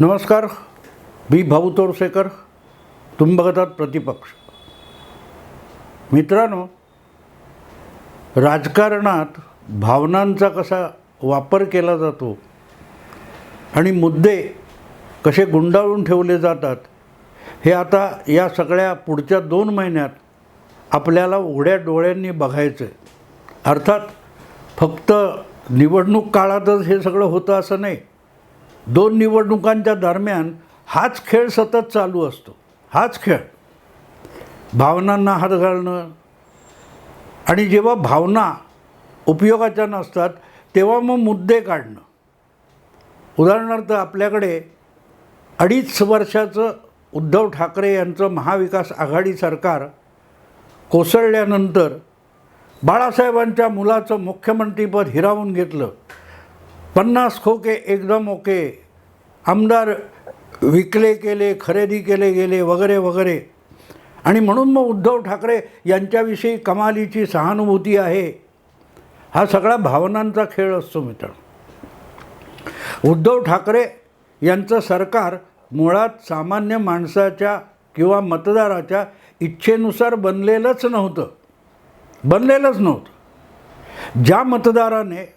नमस्कार मी भाऊ तोरसेकर तुम्ही बघत आहात प्रतिपक्ष. मित्रांनो राजकारणात भावनांचा कसा वापर केला जातो आणि मुद्दे कसे गुंडाळून ठेवले जातात हे आता या सगळ्या पुढच्या दोन महिन्यात आपल्याला उघड्या डोळ्यांनी बघायचं आहे अर्थात फक्त निवडणूक काळातच हे सगळं होतं असं नाही. दोन निवडणुकांच्या दरम्यान हाच खेळ सतत चालू असतो. हाच खेळ. भावनांना हात घालणं. आणि जेव्हा भावना उपयोगाच्या नसतात तेव्हा मग मुद्दे काढणं. उदाहरणार्थ आपल्याकडे अडीच वर्षाचं उद्धव ठाकरे यांचं महाविकास आघाडी सरकार कोसळल्यानंतर बाळासाहेबांच्या मुलाचं मुख्यमंत्रीपद हिरावून घेतलं. पन्नास खोके एकदम ओके. आमदार विकले केले खरेदी केले गेले वगैरे वगैरे. आणि म्हणून मग उद्धव ठाकरे यांच्याविषयी कमालीची सहानुभूती आहे. हा सगळा भावनांचा खेळ असतो मित्र उद्धव ठाकरे यांचं सरकार मुळात सामान्य माणसाच्या किंवा मतदाराच्या इच्छेनुसार बनलेलंच नव्हतं. बनलेलंच नव्हतं. ज्या मतदाराने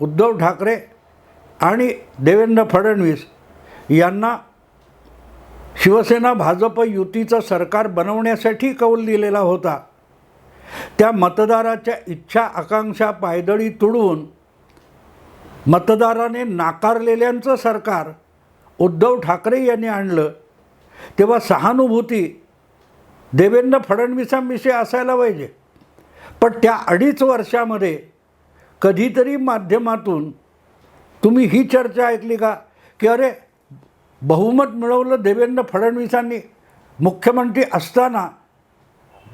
उद्धव ठाकरे आणि देवेंद्र फडणवीस यांना शिवसेना भाजप युतीचं सरकार बनवण्यासाठी कौल दिलेला होता. त्या मतदाराच्या इच्छा आकांक्षा पायदळी तुडवून मतदाराने नाकारलेल्यांचं सरकार उद्धव ठाकरे यांनी आणलं. तेव्हा सहानुभूती देवेंद्र फडणवीसांविषयी असायला पाहिजे. पण त्या अडीच वर्षामध्ये कधीतरी माध्यमातून तुम्ही ही चर्चा ऐकली का? की अरे बहुमत मिळवलं देवेंद्र फडणवीसांनी. मुख्यमंत्री असताना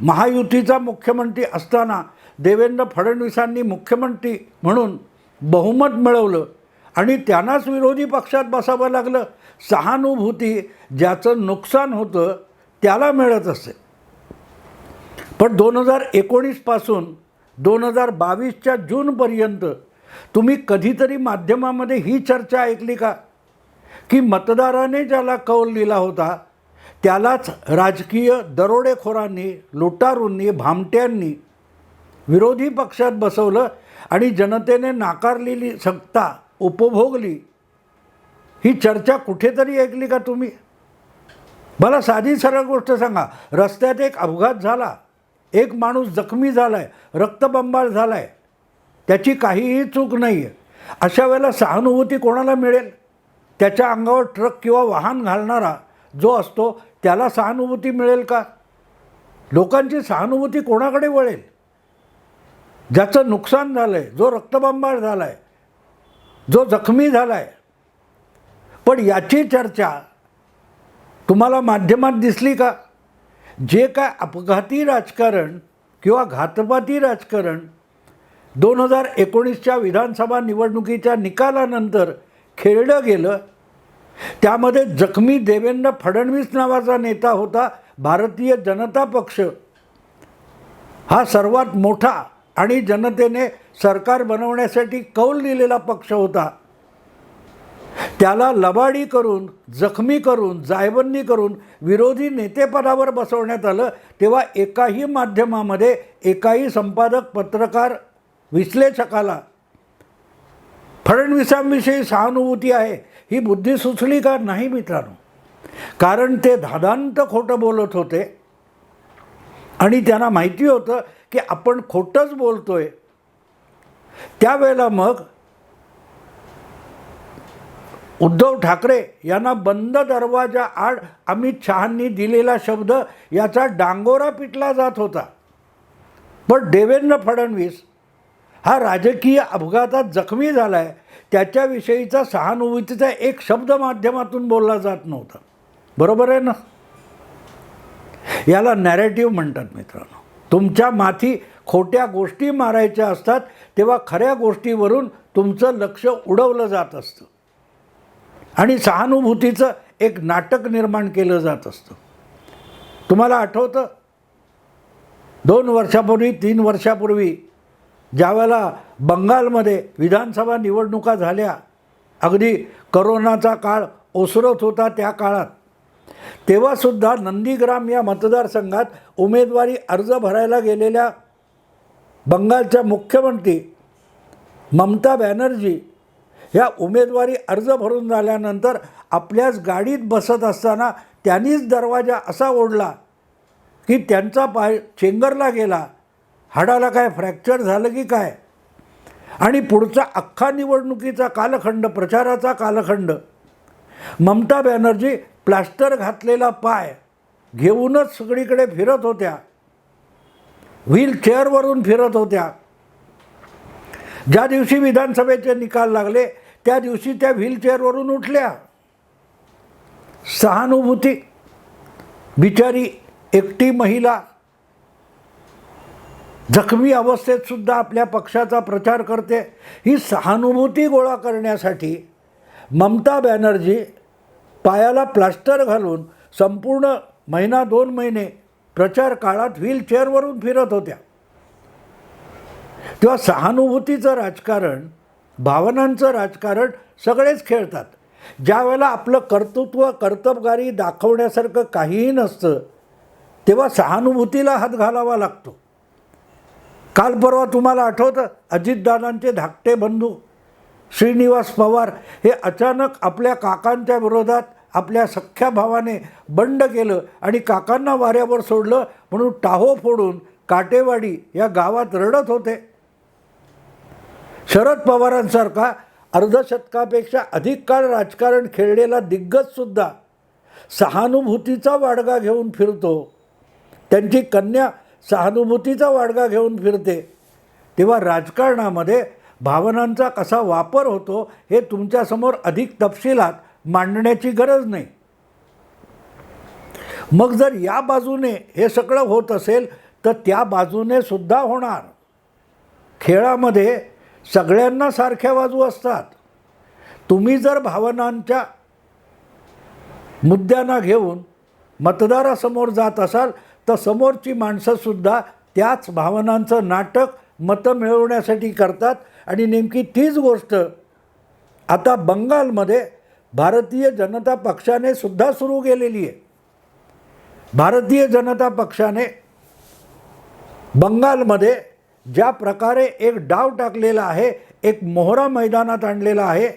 महायुतीचा मुख्यमंत्री असताना देवेंद्र फडणवीसांनी मुख्यमंत्री म्हणून बहुमत मिळवलं आणि त्यांनाच विरोधी पक्षात बसावं लागलं. सहानुभूती ज्याचं नुकसान होतं त्याला मिळत असे. पण दोन हजार एकोणीसपासून दोन हजार बावीसच्या जूनपर्यंत तुम्ही कधीतरी माध्यमामध्ये ही चर्चा ऐकली का? की मतदाराने ज्याला कौल दिला होता त्यालाच राजकीय दरोडेखोरांनी लुटारूंनी भामट्यांनी विरोधी पक्षात बसवलं आणि जनतेने नाकारलेली सत्ता उपभोगली. ही चर्चा कुठेतरी ऐकली का तुम्ही? मला साधी सरळ गोष्ट सांगा. रस्त्यात एक अपघात झाला. एक माणूस जखमी झाला आहे रक्तबंबाळ झाला आहे त्याची काहीही चूक नाही आहे अशा वेळेला सहानुभूती कोणाला मिळेल? त्याच्या अंगावर ट्रक किंवा वाहन घालणारा जो असतो त्याला सहानुभूती मिळेल का? लोकांची सहानुभूती कोणाकडे वळेल? ज्याचं नुकसान झालं आहे जो रक्तबंबाळ झाला आहे जो जखमी झाला आहे पण याची चर्चा तुम्हाला माध्यमात दिसली का? जे काय अपघाती राजकारण किंवा घातपाती राजकारण दोन हजार एकोणीसच्या विधानसभा निवडणुकीच्या निकालानंतर खेळलं गेलं. त्यामध्ये जखमी देवेंद्र फडणवीस नावाचा नेता होता भारतीय जनता पक्ष. हा सर्वात मोठा आणि जनतेने सरकार बनवण्यासाठी कौल दिलेला पक्ष होता. त्याला लबाडी करून जखमी करून जायबंदी करून विरोधी नेतेपदावर बसवण्यात आलं. तेव्हा एकाही माध्यमामध्ये एकाही संपादक पत्रकार विश्लेषकाला फडणवीसांविषयी सहानुभूती आहे. ही बुद्धी सुचली का नाही मित्रांनो. कारण ते धादांत खोटं बोलत होते. आणि त्यांना माहिती होतं की आपण खोटंच बोलतोय. त्यावेळेला मग उद्धव ठाकरे यांना बंद दरवाजा आड अमित शहांनी दिलेला शब्द याचा डांगोरा पिटला जात होता. पण देवेंद्र फडणवीस हा राजकीय अपघातात जखमी झाला आहे त्याच्याविषयीचा सहानुभूतीचा एक शब्द माध्यमातून बोलला जात नव्हता. बरोबर आहे ना? याला नॅरेटिव्ह म्हणतात मित्रांनो. तुमच्या माथी खोट्या गोष्टी मारायच्या असतात तेव्हा खऱ्या गोष्टीवरून तुमचं लक्ष उडवलं जात असतं. आणि सहानुभूतीचं एक नाटक निर्माण केलं जात असतं. तुम्हाला आठवतं? दोन वर्षापूर्वी तीन वर्षापूर्वी ज्यावेळेला बंगालमध्ये विधानसभा निवडणुका झाल्या अगदी करोनाचा काळ ओसरत होता त्या काळात तेव्हासुद्धा नंदीग्राम या मतदारसंघात उमेदवारी अर्ज भरायला गेलेल्या बंगालच्या मुख्यमंत्री ममता बॅनर्जी ह्या उमेदवारी अर्ज भरून झाल्यानंतर आपल्याच गाडीत बसत असताना त्यांनीच दरवाजा असा ओढला की त्यांचा पाय चेंगरला गेला. हाडाला काय फ्रॅक्चर झालं की काय? आणि पुढचा अख्खा निवडणुकीचा कालखंड प्रचाराचा कालखंड ममता बॅनर्जी प्लास्टर घातलेला पाय घेऊनच सगळीकडे फिरत होत्या. व्हीलचेअरवरून फिरत होत्या. ज्या दिवशी विधानसभेचे निकाल लागले त्या दिवशी त्या व्हीलचेअरवरून उठल्या. सहानुभूती. बिचारी एकटी महिला जखमी अवस्थेत सुद्धा आपल्या पक्षाचा प्रचार करते. ही सहानुभूती गोळा करण्यासाठी ममता बॅनर्जी पायाला प्लास्टर घालून संपूर्ण महिना दोन महिने प्रचार काळात व्हीलचेअरवरून फिरत होत्या. तेव्हा सहानुभूतीचं राजकारण भावनांचं राजकारण सगळेच खेळतात. ज्या वेळेला आपलं कर्तृत्व कर्तबगारी दाखवण्यासारखं काहीही नसतं तेव्हा सहानुभूतीला हात घालावा लागतो. काल परवा तुम्हाला आठवतं? अजितदादांचे धाकटे बंधू श्रीनिवास पवार हे अचानक आपल्या काकांच्या विरोधात आपल्या सख्ख्या भावाने बंड केलं आणि काकांना वाऱ्यावर सोडलं म्हणून टाहो फोडून काटेवाडी या गावात रडत होते. शरद पवारांसारखा अर्धशतकापेक्षा अधिक काळ राजकारण खेळलेला दिग्गजसुद्धा सहानुभूतीचा वाडगा घेऊन फिरतो. त्यांची कन्या सहानुभूतीचा वाडगा घेऊन फिरते. तेव्हा राजकारणामध्ये भावनांचा कसा वापर होतो हे तुमच्यासमोर अधिक तपशिलात मांडण्याची गरज नाही. मग जर या बाजूने हे सगळं होत असेल तर त्या बाजूने सुद्धा होणार. खेळामध्ये सगळ्यांना सारख्या बाजू असतात. तुम्ही जर भावनांच्या मुद्द्यांना घेऊन मतदारासमोर जात असाल तर समोरची माणसंसुद्धा त्याच भावनांचं नाटक मतं मिळवण्यासाठी करतात. आणि नेमकी तीच गोष्ट आता बंगालमध्ये भारतीय जनता पक्षाने सुद्धा सुरू केलेली आहे. भारतीय जनता पक्षाने बंगालमध्ये ज्या प्रकारे एक डाव टाकलेला आहे एक मोहरा मैदानात आणलेला आहे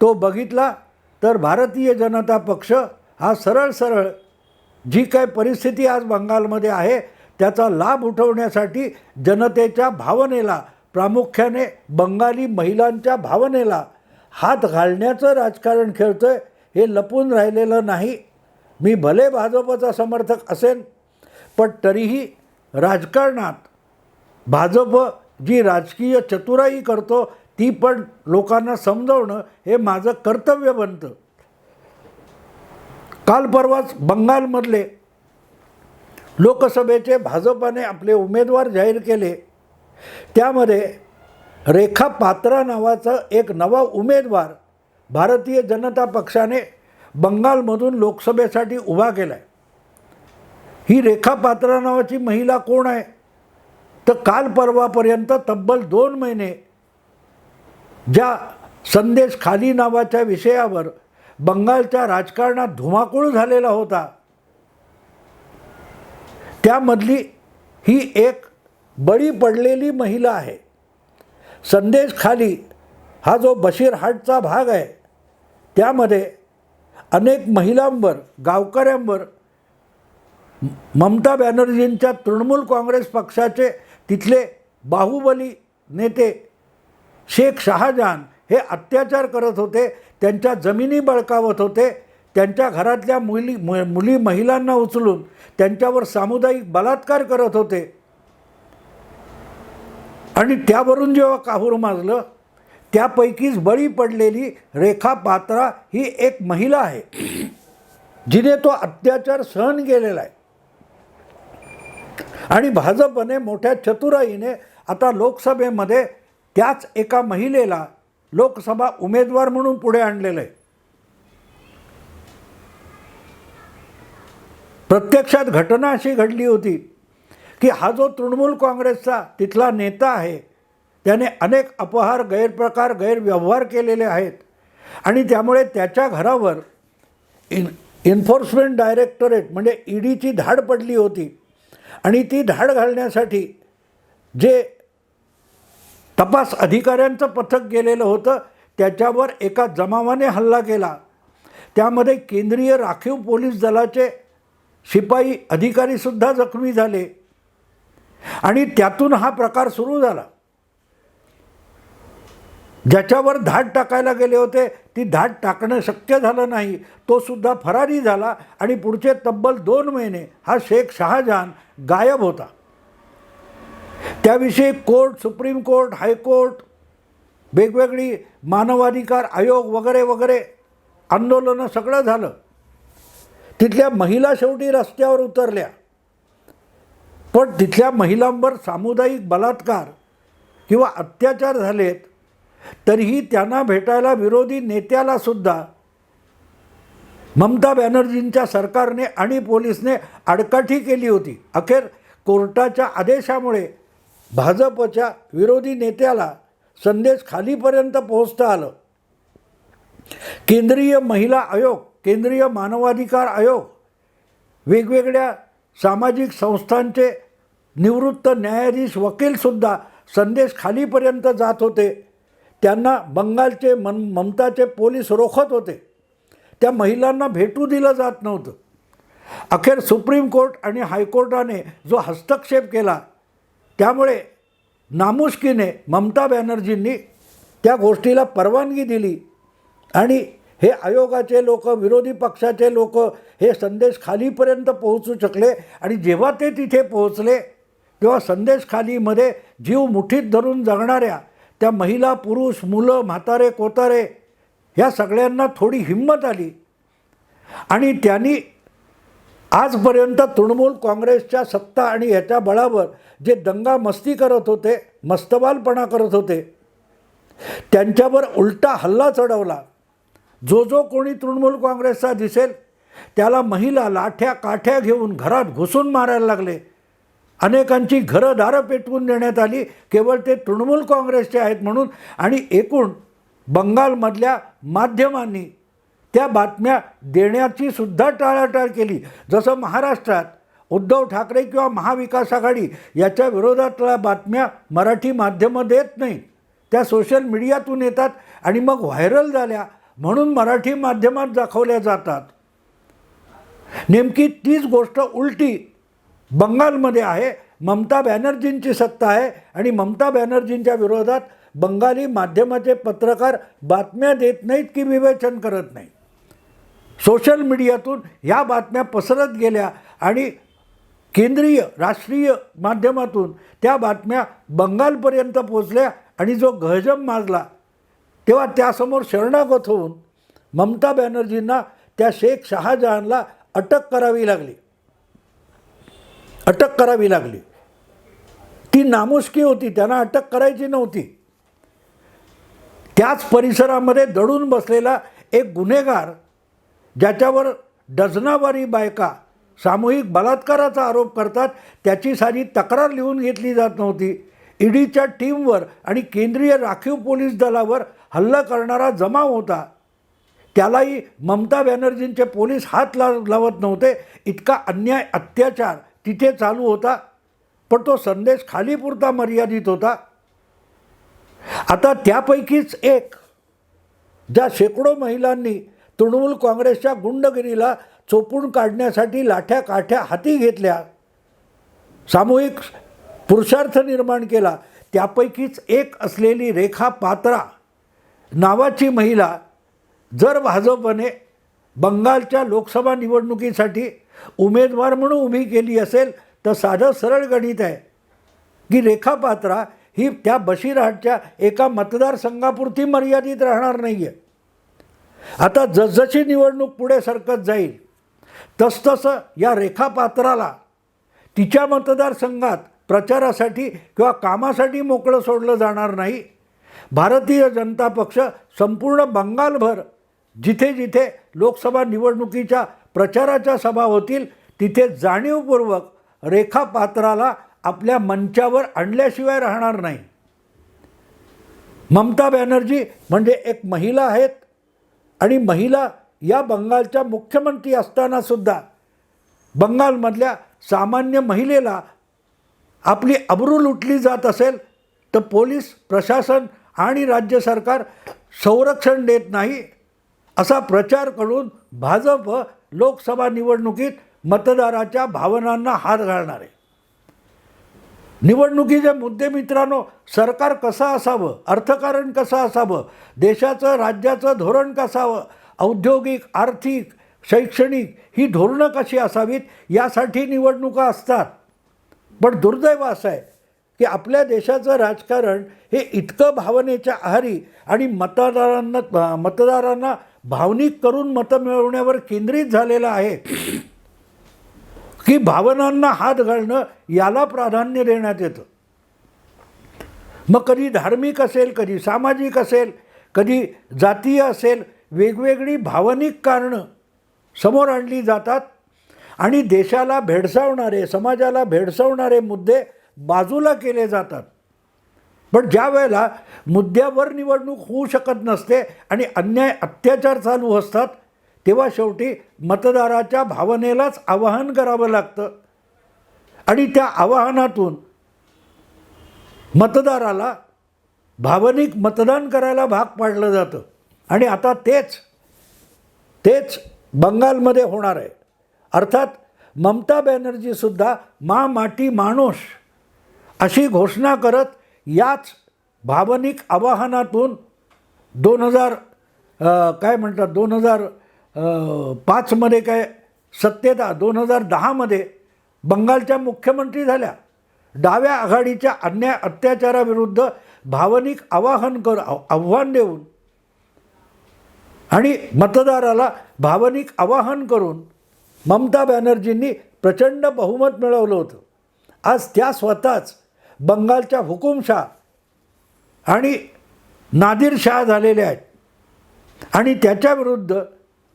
तो बघितला तर भारतीय जनता पक्ष हा सरळ सरळ जी काय परिस्थिती आज बंगालमध्ये आहे त्याचा लाभ उठवण्यासाठी जनतेच्या भावनेला प्रामुख्याने बंगाली महिलांच्या भावनेला हात घालण्याचं राजकारण खेळतं आहे हे लपून राहिलेलं नाही. मी भले भाजपचा समर्थक असेन पण तरीही राजकारणात भाजप जी राजकीय चतुराई करतो ती पण लोकांना समजवणं हे माझं कर्तव्य बनतं. काल परवाच बंगालमधले लोकसभेचे भाजपाने आपले उमेदवार जाहीर केले. त्यामध्ये रेखा पात्रा नावाचा एक नवा उमेदवार भारतीय जनता पक्षाने बंगालमधून लोकसभेसाठी उभा केला आहे ही रेखा पात्रा नावाची महिला कोण आहे? तर काल परवापर्यंत तब्बल दोन महिने ज्या संदेश खाली नावाच्या विषयावर बंगालच्या राजकारणात धुमाकूळ झालेला होता. त्यामधली ही एक बळी पडलेली महिला आहे. संदेश खाली हा जो बशीरहाटचा भाग आहे त्यामध्ये अनेक महिलांवर गावकऱ्यांवर ममता बॅनर्जींच्या तृणमूल काँग्रेस पक्षाचे तिथले बाहुबली नेते शेख शहाजहान हे अत्याचार करत होते त्यांच्या जमिनी बळकावत होते त्यांच्या घरातल्या मुली मुली महिलांना उचलून त्यांच्यावर सामुदायिक बलात्कार करत होते. आणि त्यावरून जेव्हा काहूर माजलं त्यापैकीच बळी पडलेली रेखा पात्रा ही एक महिला आहे जिने तो अत्याचार सहन केलेला आहे. आणि भाजपने मोठ्या चतुराईने आता लोकसभेमध्ये त्याच एका महिलेला लोकसभा उमेदवार म्हणून पुढे आणलेलं आहे. प्रत्यक्षात घटना अशी घडली होती की हा जो तृणमूल काँग्रेसचा तिथला नेता आहे त्याने अनेक अपहार गैरप्रकार गैरव्यवहार केलेले आहेत आणि त्यामुळे त्याच्या घरावर इन एन्फोर्समेंट डायरेक्टरेट म्हणजे ईडीची धाड पडली होती आणि ती धाड घालण्यासाठी जे तपास अधिकाऱ्यांचं पथक गेलेलं होतं. त्याच्यावर एका जमावाने हल्ला केला. त्यामध्ये केंद्रीय राखीव पोलीस दलाचे शिपाई अधिकारीसुद्धा जखमी झाले. आणि त्यातून हा प्रकार सुरू झाला. ज्याच्यावर धाड टाकायला गेले होते ती धाड टाकणं शक्य झालं नाही. तो सुद्धा फरारी झाला आणि पुढचे तब्बल दोन महिने हा शेख शहाजहान गायब होता. त्याविषयी कोर्ट सुप्रीम कोर्ट हायकोर्ट वेगवेगळी मानवाधिकार आयोग वगैरे वगैरे आंदोलनं सगळं झालं. तिथल्या महिला शेवटी रस्त्यावर उतरल्या. पण तिथल्या महिलांवर सामुदायिक बलात्कार किंवा अत्याचार झालेत तरीही त्यांना भेटायला विरोधी नेत्याला सुद्धा ममता बॅनर्जींच्या सरकारने आणि पोलिसने आडकाठी केली होती. अखेर कोर्टाच्या आदेशामुळे भाजपच्या विरोधी नेत्याला संदेश खालीपर्यंत पोहोचता आलं. केंद्रीय महिला आयोग केंद्रीय मानवाधिकार आयोग वेगवेगळ्या सामाजिक संस्थांचे निवृत्त न्यायाधीश वकीलसुद्धा संदेश खालीपर्यंत जात होते. त्यांना बंगालचे मन ममताचे पोलीस रोखत होते. त्या महिलांना भेटू दिलं जात नव्हतं. अखेर सुप्रीम कोर्ट आणि हायकोर्टाने जो हस्तक्षेप केला त्यामुळे नामुष्कीने ममता बॅनर्जींनी त्या गोष्टीला परवानगी दिली. आणि हे आयोगाचे लोक विरोधी पक्षाचे लोक हे संदेश खालीपर्यंत पोहोचू शकले. आणि जेव्हा ते तिथे पोहोचले तेव्हा संदेश खालीमध्ये जीव मुठीत धरून जगणाऱ्या त्या महिला पुरुष मुलं म्हातारे कोतारे ह्या सगळ्यांना थोडी हिंमत आली. आणि त्यांनी आजपर्यंत तृणमूल काँग्रेसच्या सत्ता आणि ह्याच्या बळावर जे दंगा मस्ती करत होते मस्तवालपणा करत होते त्यांच्यावर उलटा हल्ला चढवला. जो जो कोणी तृणमूल काँग्रेसचा दिसेल त्याला महिला लाठ्या काठ्या घेऊन घरात घुसून मारायला लागले. अनेकांची घरं दारं पेटवून देण्यात आली केवळ ते तृणमूल काँग्रेसचे आहेत म्हणून. आणि एकूण बंगालमधल्या माध्यमांनी त्या बातम्या देण्याची सुद्धा टाळाटाळ केली. जसं महाराष्ट्रात उद्धव ठाकरे किंवा महाविकास आघाडी याच्या विरोधातल्या बातम्या मराठी माध्यमं देत नाहीत. त्या सोशल मीडियातून येतात आणि मग व्हायरल झाल्या म्हणून मराठी माध्यमात दाखवल्या जातात. नेमकी तीच गोष्ट उलटी बंगालमध्ये आहे. ममता बॅनर्जींची सत्ता आहे आणि ममता बॅनर्जींच्या विरोधात बंगाली माध्यमाचे पत्रकार बातम्या देत नाहीत की विवेचन करत नाहीत. सोशल मीडियातून ह्या बातम्या पसरत गेल्या आणि केंद्रीय राष्ट्रीय माध्यमातून त्या बातम्या बंगालपर्यंत पोचल्या आणि जो गहजम माजला तेव्हा त्यासमोर शरणागत होऊन ममता बॅनर्जींना त्या शेख शहाजहानला अटक करावी लागली. अटक करावी लागली. ती नामुष्की होती त्यांना अटक करायची नव्हती. त्याच परिसरामध्ये दडून बसलेला एक गुन्हेगार ज्याच्यावर डझनावारी बायका सामूहिक बलात्काराचा आरोप करतात त्याची साधी तक्रार लिहून घेतली जात नव्हती. ईडीच्या टीमवर आणि केंद्रीय राखीव पोलीस दलावर हल्ला करणारा जमाव होता. त्यालाही ममता बॅनर्जींचे पोलीस हात ला लावत नव्हते. इतका अन्याय अत्याचार तिथे चालू होता. पण तो संदेश खालीपुरता मर्यादित होता. आता त्यापैकीच एक ज्या शेकडो महिलांनी तृणमूल काँग्रेसच्या गुंडगिरीला चोपून काढण्यासाठी लाठ्या काठ्या हाती घेतल्या. सामूहिक पुरुषार्थ निर्माण केला. त्यापैकीच एक असलेली रेखा पात्रा नावाची महिला जर भाजपने बंगालच्या लोकसभा निवडणुकीसाठी उमेदवार म्हणून उभी केली असेल तर साधं सरळ गणित आहे की रेखा पात्रा ही त्या बशीरहाटच्या एका मतदारसंघापुरती मर्यादित राहणार नाही आहे आता जसजशी निवडणूक पुढे सरकत जाईल तसतसं या रेखापात्राला तिच्या मतदारसंघात प्रचारासाठी किंवा कामासाठी मोकळं सोडलं जाणार नाही. भारतीय जनता पक्ष संपूर्ण बंगालभर जिथे जिथे लोकसभा निवडणुकीच्या प्रचाराच्या सभा होतील तिथे जाणीवपूर्वक रेखापात्राला आपल्या मंचावर आणल्याशिवाय राहणार नाही. ममता बॅनर्जी म्हणजे एक महिला आहेत. आणि महिला या बंगालच्या मुख्यमंत्री असतानासुद्धा बंगालमधल्या सामान्य महिलेला आपली अब्रू लुटली जात असेल तर पोलीस प्रशासन आणि राज्य सरकार संरक्षण देत नाही असा प्रचार करून भाजप लोकसभा निवडणुकीत मतदाराच्या भावनांना हात घालणार. आहे निवडणुकीचे मुद्दे मित्रांनो सरकार कसं असावं? अर्थकारण कसं असावं? देशाचं राज्याचं धोरण कसावं? औद्योगिक आर्थिक शैक्षणिक ही धोरणं कशी असावीत? यासाठी निवडणुका असतात. पण दुर्दैव असं आहे की आपल्या देशाचं राजकारण हे इतकं भावनेच्या आहारी आणि मतदारांना मतदारांना भावनिक करून मतं मिळवण्यावर केंद्रित झालेलं आहे. की भावनांना हात घालणं याला प्राधान्य देण्यात येतं. मग कधी धार्मिक असेल कधी सामाजिक असेल कधी जातीय असेल वेगवेगळी भावनिक कारणं समोर आणली जातात आणि देशाला भेडसावणारे समाजाला भेडसावणारे मुद्दे बाजूला केले जातात. पण ज्या वेळेला मुद्द्यावर निवडणूक होऊ शकत नसते आणि अन्याय अत्याचार चालू असतात तेव्हा शेवटी मतदाराच्या भावनेलाच आवाहन करावं लागतं. आणि त्या आवाहनातून मतदाराला भावनिक मतदान करायला भाग पाडलं जातं. आणि आता तेच तेच बंगालमध्ये होणार आहे. अर्थात ममता बॅनर्जीसुद्धा मा माटी माणूस अशी घोषणा करत याच भावनिक आवाहनातून दोन हजार काय म्हणतात दोन हजार पाचमध्ये काय सत्तेदा दोन हजार दहामध्ये बंगालच्या मुख्यमंत्री झाल्या. डाव्या आघाडीच्या अन्याय अत्याचाराविरुद्ध भावनिक आवाहन कर आव्हान देऊन आणि मतदाराला भावनिक आवाहन करून ममता बॅनर्जींनी प्रचंड बहुमत मिळवलं होतं. आज त्या स्वतःच बंगालच्या हुकुमशाह आणि नादिरशाह झालेल्या आहेत. आणि त्याच्याविरुद्ध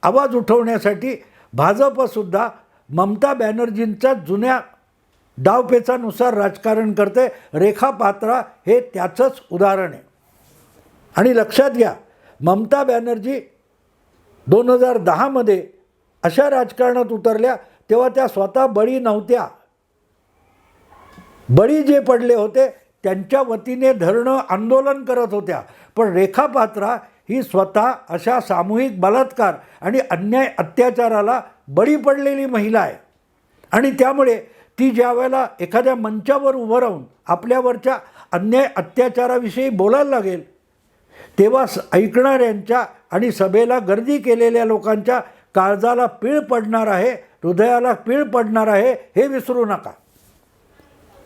आवाज उठवण्यासाठी भाजपसुद्धा ममता बॅनर्जींच्या जुन्या डावपेचानुसार राजकारण करते. रेखा पात्रा हे त्याचंच उदाहरण आहे. आणि लक्षात घ्या ममता बॅनर्जी दोन हजार दहामध्ये अशा राजकारणात उतरल्या तेव्हा त्या स्वतः बळी नव्हत्या. बळी जे पडले होते त्यांच्या वतीने धरणं आंदोलन करत होत्या. पण रेखा पात्रा ही स्वतः अशा सामूहिक बलात्कार आणि अन्याय अत्याचाराला बळी पडलेली महिला आहे. आणि त्यामुळे ती ज्या वेळेला एखाद्या मंचावर उभं राहून आपल्यावरच्या अन्याय अत्याचाराविषयी बोलायला लागेल तेव्हा स ऐकणाऱ्यांच्या आणि सभेला गर्दी केलेल्या लोकांच्या काळजाला पीळ पडणार आहे हृदयाला पीळ पडणार आहे हे विसरू नका.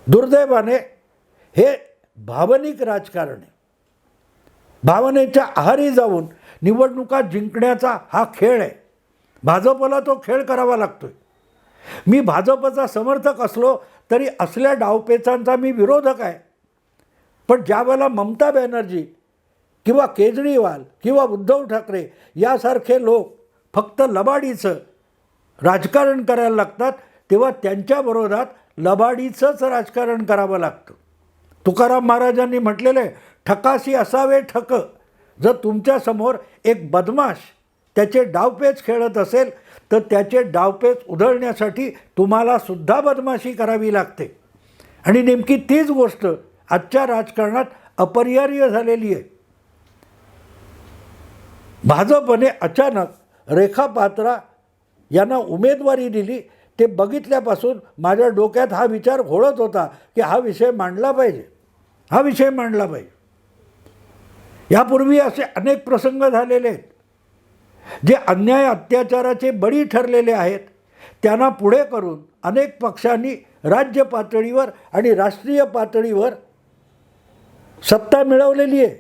दुर्दैवाने हे भावनिक राजकारण आहे. भावनेच्या आहारी जाऊन निवडणुका जिंकण्याचा हा खेळ आहे. भाजपला तो खेळ करावा लागतो आहे मी भाजपचा समर्थक असलो तरी असल्या डावपेचांचा मी विरोधक आहे. पण ज्यावेळेला ममता बॅनर्जी किंवा केजरीवाल किंवा उद्धव ठाकरे यासारखे लोक फक्त लबाडीचं राजकारण करायला लागतात तेव्हा त्यांच्या विरोधात लबाडीचंच राजकारण करावं लागतं. तुकाराम महाराजांनी म्हटलेलं आहे ठकाशी असावे ठक. जर तुमच्यासमोर एक बदमाश त्याचे डावपेच खेळत असेल तर त्याचे डावपेच उधळण्यासाठी तुम्हाला सुद्धा बदमाशी करावी लागते. आणि नेमकी तीच गोष्ट आजच्या राजकारणात अपरिहार्य झालेली आहे. भाजपने अचानक रेखा पात्रा यांना उमेदवारी दिली ते बघितल्यापासून माझ्या डोक्यात हा विचार घोळत होता की हा विषय मांडला पाहिजे. हा विषय मांडला पाहिजे. यापूर्वी असे अनेक प्रसंग झालेले आहेत. जे अन्याय अत्याचाराचे बळी ठरलेले आहेत. त्यांना पुढे करून अनेक पक्षांनी राज्य पातळीवर आणि राष्ट्रीय पातळीवर सत्ता मिळवलेली आहे.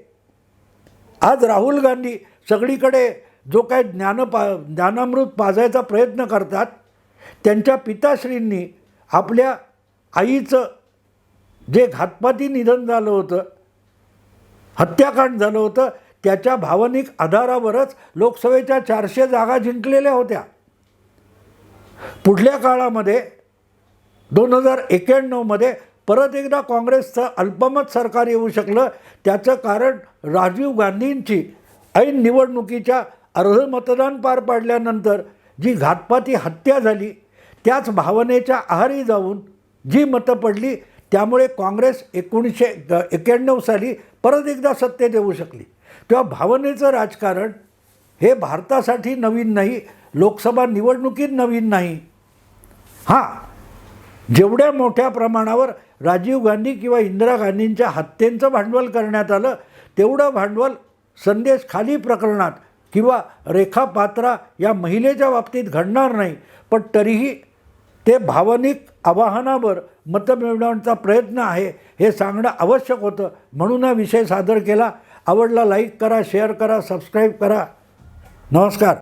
आज राहुल गांधी सगळीकडे जो काय ज्ञान पा ज्ञानामृत पाजायचा प्रयत्न करतात त्यांच्या पिताश्रींनी आपल्या आईचं जे घातपाती निधन झालं होतं हत्याकांड झालं होतं त्याच्या भावनिक आधारावरच लोकसभेच्या चारशे जागा जिंकलेल्या होत्या. पुढल्या काळामध्ये दोन हजार एक्याण्णवमध्ये परत एकदा काँग्रेसचं अल्पमत सरकार येऊ शकलं. त्याचं कारण राजीव गांधींची ऐन निवडणुकीच्या अर्ध मतदान पार पाडल्यानंतर जी घातपाती हत्या झाली त्याच भावनेच्या आहारी जाऊन जी मतं पडली त्यामुळे काँग्रेस एकोणीसशे एक्याण्णव साली परत एकदा सत्तेत येऊ शकली. तेव्हा भावनेचं राजकारण हे भारतासाठी नवीन नाही लोकसभा निवडणुकीत नवीन नाही. हां जेवढ्या मोठ्या प्रमाणावर राजीव गांधी किंवा इंदिरा गांधींच्या हत्येंचं भांडवल करण्यात आलं तेवढं भांडवल संदेश खाली प्रकरणात किंवा रेखा पात्रा या महिलेच्या बाबतीत घडणार नाही. पण तरीही ते भावनिक आवाहनावर मतं मिळवण्याचा प्रयत्न आहे हे सांगणं आवश्यक होतं. म्हणून हा विषय सादर केला. आवडला लाईक करा शेअर करा सबस्क्राईब करा. नमस्कार.